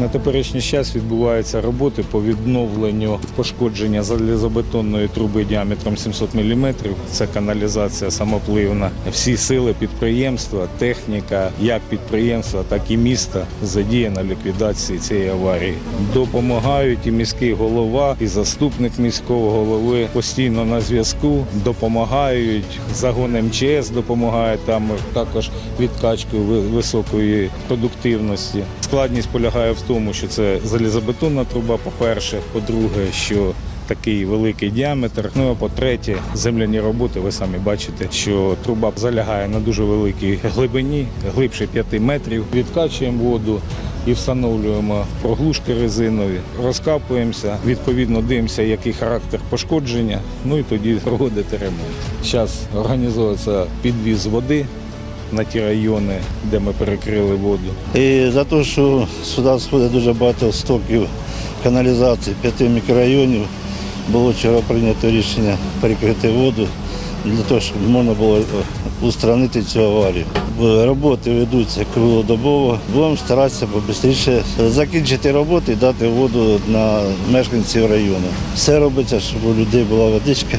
На теперішній час відбуваються роботи по відновленню пошкодження залізобетонної труби діаметром 700 мм. Це каналізація самопливна. Всі сили підприємства, техніка, як підприємства, так і міста задіяна ліквідації цієї аварії. Допомагають і міський голова, і заступник міського голови постійно на зв'язку. Допомагають загон МЧС, допомагає там також відкачкою високої продуктивності. Складність полягає в тому, що це залізобетонна труба, по-перше, по-друге, що такий великий діаметр. Ну а по-третє, земляні роботи, ви самі бачите, що труба залягає на дуже великій глибині, глибше 5 метрів. Відкачуємо воду і встановлюємо проглушки резинові, розкапуємося, відповідно дивимося, який характер пошкодження. Ну і тоді проводити ремонт. Зараз організовується підвіз води на ті райони, де ми перекрили воду. І за те, що сюди сходить дуже багато стоків каналізації п'яти мікрорайонів, було вчора прийнято рішення перекрити воду для того, щоб можна було е, устранити цю аварію. Роботи ведуться круглодобово. Будемо старатися побистріше закінчити роботи і дати воду на мешканців району. Все робиться, щоб у людей була водичка.